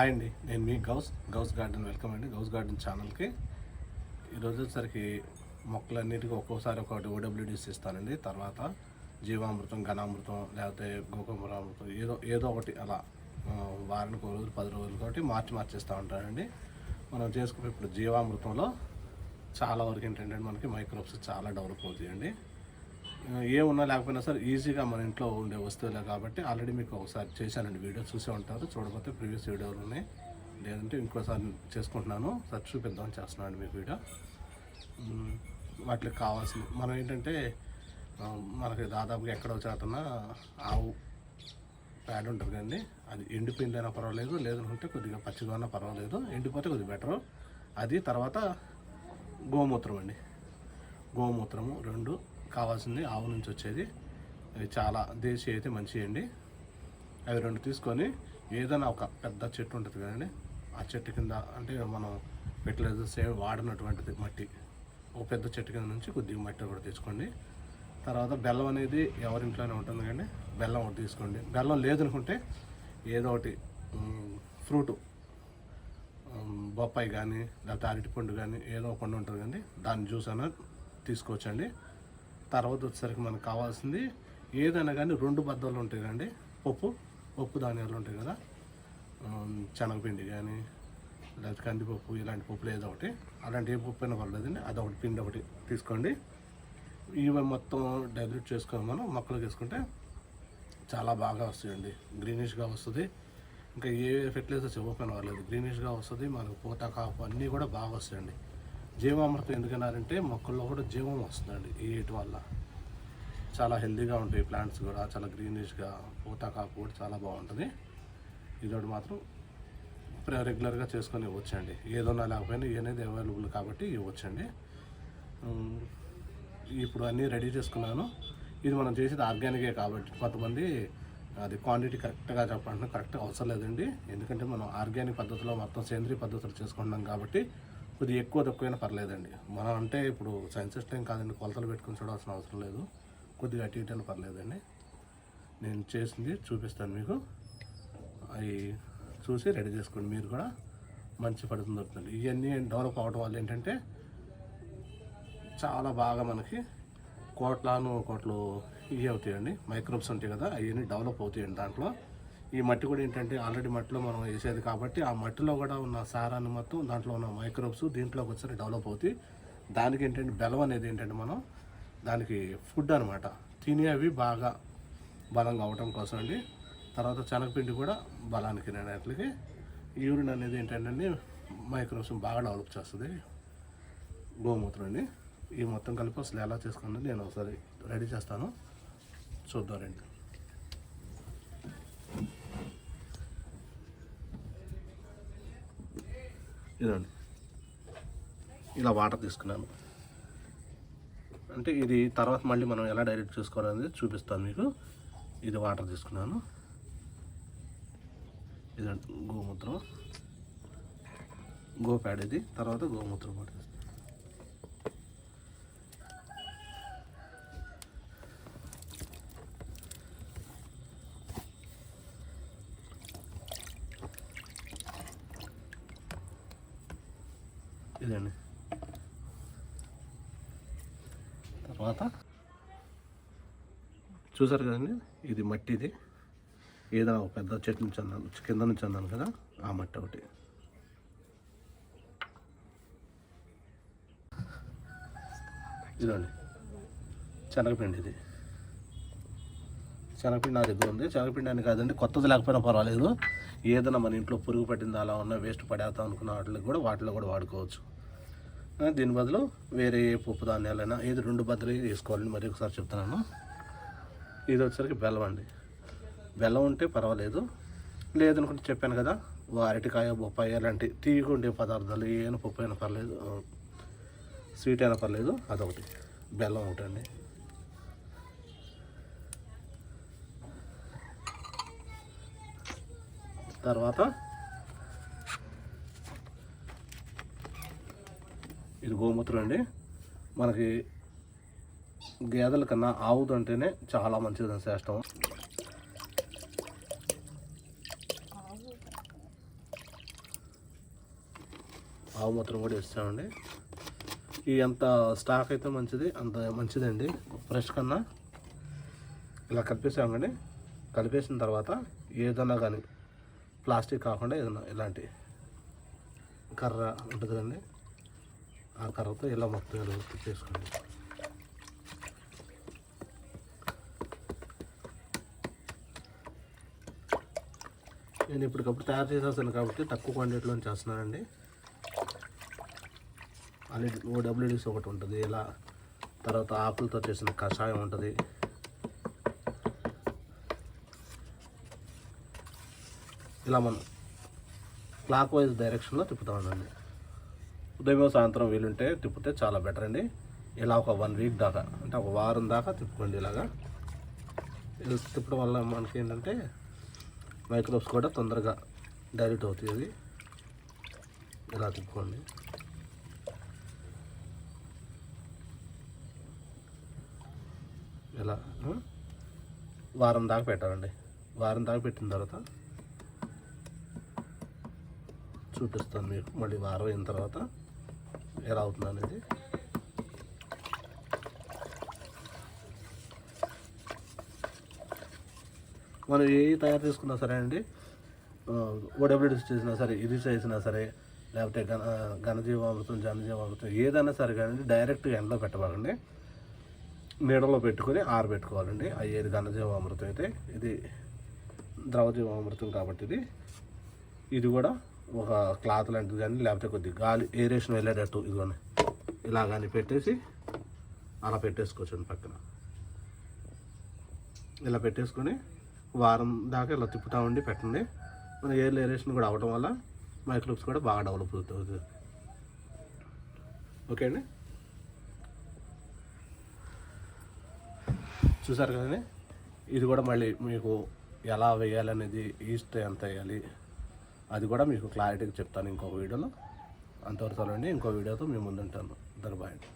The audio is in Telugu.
హాయ్ అండి నేను మీ గౌస్ గౌస్ గార్డెన్ వెల్కమ్ అండి గౌస్ గార్డెన్ ఛానల్కి. ఈరోజు వచ్చేసరికి మొక్కలన్నిటికీ ఒక్కోసారి ఒకటి ఓడబ్ల్యూడీస్ ఇస్తానండి. తర్వాత జీవామృతం ఘనామృతం లేకపోతే గోకమరామృతం ఏదో ఏదో ఒకటి అలా వారానికి ఒక రోజు పది రోజులు కాబట్టి మార్చి మార్చేస్తూ ఉంటానండి. మనం చేసుకునే ఇప్పుడు జీవామృతంలో చాలా వరకు ఏంటంటే మనకి మైక్రోబ్స్ చాలా డెవలప్ అవుతాయండి. ఏమున్నా లేకపోయినా సరే ఈజీగా మన ఇంట్లో ఉండే వస్తువులే కాబట్టి ఆల్రెడీ మీకు ఒకసారి చేశానండి వీడియో చూసే ఉంటారు. చూడకపోతే ప్రీవియస్ వీడియోలు ఉన్నాయి. లేదంటే ఇంకోసారి చేసుకుంటున్నాను. సార్ చూపిద్దామని చేస్తున్నాను మీకు వీడియో. వాటికి కావాల్సింది మనం ఏంటంటే మనకి దాదాపుగా ఎక్కడో చాటున ఆవు ప్యాడ్ ఉంటుంది కదండి. అది ఎండిపోయిందైనా పర్వాలేదు లేదంటే కొద్దిగా పచ్చిగా ఉన్నా పర్వాలేదు. ఎండిపోతే కొద్దిగా బెటరు. అది తర్వాత గోమూత్రం అండి. గోమూత్రము రెండు కావాల్సింది ఆవు నుంచి వచ్చేది. అది చాలా దేశీ అయితే మంచియండి అండి. అవి రెండు తీసుకొని ఏదైనా ఒక పెద్ద చెట్టు ఉంటుంది కదండి. ఆ చెట్టు కింద అంటే మనం ఫెర్టిలైజర్స్ ఏమి వాడినటువంటిది మట్టి. ఒక పెద్ద చెట్టు కింద నుంచి కొద్దిగా మట్టి కూడా తీసుకోండి. తర్వాత బెల్లం అనేది ఎవరింట్లోనే ఉంటుంది కానీ బెల్లం ఒకటి తీసుకోండి. బెల్లం లేదనుకుంటే ఏదో ఒకటి ఫ్రూటు బొప్పాయి కానీ లేకపోతే అరటిపండు కానీ ఏదో ఒక పండు ఉంటుంది కానీ దాని జ్యూస్ అయినా తీసుకోవచ్చండి. తర్వాత వచ్చేసరికి మనకు కావాల్సింది ఏదైనా కానీ రెండు బద్దలు ఉంటాయి కండి పప్పు పప్పు ధాన్యాలు ఉంటాయి కదా. శనగపిండి కానీ లేకపోతే కందిపప్పు ఇలాంటి పప్పులు ఏదో ఒకటి. అలాంటి ఏ పప్పు అయినా పర్లేదండి అదొకటి పిండి ఒకటి తీసుకోండి. ఇవి మొత్తం డైల్యూట్ చేసుకొని మనం మొక్కలకు వేసుకుంటే చాలా బాగా వస్తాయండి. గ్రీనిష్గా వస్తుంది. ఇంకా ఏ ఫెర్టిలైజర్స్ ఇవ్వకపోయినా పర్లేదు. గ్రీనిష్గా వస్తుంది. మనకు పూత కాపు అన్నీ కూడా బాగా వస్తాయండి. జీవామృతం ఎందుకన్నారంటే మొక్కల్లో కూడా జీవం వస్తుందండి ఈ వల్ల. చాలా హెల్దీగా ఉంటాయి ప్లాంట్స్ కూడా చాలా గ్రీనిష్గా పూత కాపు కూడా చాలా బాగుంటుంది. ఇదోటి మాత్రం రెగ్యులర్గా చేసుకొని ఇవ్వచ్చండి. ఏదన్నా లేకపోయినా ఏనేది అవైలబుల్ కాబట్టి ఇవ్వచ్చండి. ఇప్పుడు అన్నీ రెడీ చేసుకున్నాను. ఇది మనం చేసేది ఆర్గానికే కాబట్టి కొంతమంది అది క్వాంటిటీ కరెక్ట్గా చెప్పాలంటే కరెక్ట్గా అవసరం లేదండి. ఎందుకంటే మనం ఆర్గానిక్ పద్ధతిలో మొత్తం సేంద్రియ పద్ధతులు చేసుకుంటున్నాం కాబట్టి కొద్దిగా ఎక్కువ తక్కువైనా పర్లేదండి. మనం అంటే ఇప్పుడు సైన్సెస్ టైం కాదండి కొలతలు పెట్టుకుని చూడాల్సిన అవసరం లేదు. కొద్దిగా అటు ఇటు అయినా పర్లేదండి. నేను చేసింది చూపిస్తాను మీకు. అవి చూసి రెడీ చేసుకోండి. మీరు కూడా మంచి ఫలితం దొరుకుతుంది. ఇవన్నీ డెవలప్ అవడం వల్ల ఏంటంటే చాలా బాగా మనకి కోట్లాను కోట్లు ఇవి అవుతాయండి. మైక్రోబ్స్ ఉంటాయి కదా అవన్నీ డెవలప్ అవుతాయండి దాంట్లో. ఈ మట్టి కూడా ఏంటంటే ఆల్రెడీ మట్టిలో మనం వేసేది కాబట్టి ఆ మట్టిలో కూడా ఉన్న సారాన్ని మొత్తం దాంట్లో ఉన్న మైక్రోబ్స్ దీంట్లోకి వచ్చి డెవలప్ అవుతాయి. దానికి ఏంటంటే బెలం అనేది ఏంటంటే మనం దానికి ఫుడ్ అనమాట తిని అవి బాగా బలంగా అవటం కోసం అండి. తర్వాత శనగపిండి కూడా బలానికి నేనట్లకి యూరిన్ అనేది ఏంటంటే మైక్రోబ్స్ బాగా డెవలప్ చేస్తుంది. గోమూత్రం అండి. ఈ మొత్తం కలిపి అసలు ఎలా చేసుకుంటే నేను ఒకసారి రెడీ చేస్తాను. చూద్దాం రండి. ఇదండి. ఇలా వాటర్ తీసుకున్నాను. అంటే ఇది తర్వాత మళ్ళీ మనం ఎలా డైరెక్ట్ చేసుకోవాలనేది చూపిస్తాను మీకు. ఇది వాటర్ తీసుకున్నాను. ఇదండి గోమూత్రం. గోప్యాడ్ ఇది. తర్వాత గోమూత్రం కూడా ఇదండి. తర్వాత చూసారు కదండి? ఇది మట్టిది. ఏదైనా ఒక పెద్ద చెట్టు నుంచి అన్నాను కింద నుంచి అన్నాను కదా ఆ మట్టి ఒకటి. ఇదండి శనగపిండి ఇది. శనగపిండి నా దగ్గర ఉంది. శనగపిండి అని కాదండి కొత్తది లేకపోయినా పర్వాలేదు. ఏదైనా మన ఇంట్లో పురుగు పట్టింది అలా ఉన్న వేస్ట్ పడేద్దాం అనుకున్న వాటికి కూడా వాటిలో కూడా వాడుకోవచ్చు. దీని బదులు వేరే ఏ పప్పు ధాన్యాలైనా ఏది రెండు బదులు వేసుకోవాలని మరి ఒకసారి చెప్తున్నాను. ఇది వచ్చేసరికి బెల్లం అండి. బెల్లం ఉంటే పర్వాలేదు. లేదనుకుంటే చెప్పాను కదా అరటికాయ బొప్పాయి అలాంటి తీగ ఉండే పదార్థాలు ఏమైనా పప్పు అయినా పర్లేదు. స్వీట్ అయినా పర్లేదు. అదొకటి. బెల్లం ఒకటండి తర్వాత ఇది గోమూత్రం అండి. మనకి గేదెల కన్నా ఆవుది అంటేనే చాలా మంచిది శ్రేష్టం. ఆవు మూత్రం కూడా ఇస్తామండి. ఈ ఎంత స్టాక్ అయితే మంచిది అంత మంచిదండి. ఫ్రెష్ కన్నా ఇలా కలిపేసామండి. కలిపేసిన తర్వాత ఏదన్నా కానీ ప్లాస్టిక్ కాకుండా ఏదైనా ఇలాంటి కర్ర ఉంటుంది కదండి. ఆ కర్రతో ఇలా మొత్తం ఇలా చేసుకోండి నేను ఇప్పటికప్పుడు తయారు చేసేస్తాను కాబట్టి తక్కువ క్వాంటిటీలో చేస్తున్నానండి. అది ఓడబ్ల్యూడిస్ ఒకటి ఉంటుంది. ఇలా తర్వాత ఆకులతో చేసిన కషాయం ఉంటుంది. ఇలా మనం క్లాక్ వైజ్ డైరెక్షన్లో తిప్పుతామండి. ఉదయం సాయంత్రం వీలుంటే తిప్పితే చాలా బెటర్ అండి. ఇలా ఒక వన్ వీక్ దాకా అంటే ఒక వారం దాకా తిప్పుకోండి ఇలాగా. ఇలా తిప్పడం వల్ల మనకి ఏంటంటే మైక్రోబ్స్ కూడా తొందరగా డైరెక్ట్ అవుతుంది ఇలా తిప్పుకోండి. ఇలా వారం దాకా పెట్టాలండి. వారం దాకా పెట్టిన తర్వాత చూపిస్తాను మీకు. మళ్ళీ వారం అయిన తర్వాత ఎలా అవుతుంది అనేది. మనం ఏ తయారు చేసుకున్నా సరే అండి ఓడబ్ల్యూడిస్ చేసినా సరే ఇది చేసినా సరే లేకపోతే ఘన ఘనజీవామృతం జనజీవామృతం ఏదైనా సరే కానీ డైరెక్ట్గా ఎండలో పెట్టబాకండి నీడలో పెట్టుకొని ఆరబెట్టుకోవాలండి అయ్యేది ఘనజీవామృతం అయితే ఇది ద్రవజీవామృతం కాబట్టి ఇది. ఇది కూడా ఒక క్లాత్ లాంటిది కానీ లేకపోతే కొద్ది గాలి ఏరేషన్ వెళ్ళేటట్టు ఇదిగోని. ఇలా కానీ పెట్టేసి అలా పెట్టేసుకోవచ్చు పక్కన. ఇలా పెట్టేసుకొని వారం దాకా ఇలా తిప్పుతూ ఉండి పెట్టండి. మన ఎయిర్ ఏరేషన్ కూడా అవ్వటం వల్ల మైక్రోబ్స్ కూడా బాగా డెవలప్ అవుతుంది. ఓకే అండి? చూసారు కదండి? ఇది కూడా మళ్ళీ మీకు ఎలా వేయాలనేది ఈస్ట్ ఎంత వేయాలి అది కూడా మీకు క్లారిటీగా చెప్తాను ఇంకో వీడియోలో. అంతవరకు అండి ఇంకో వీడియోతో మేము ముందుంటాను. దర్బాయండి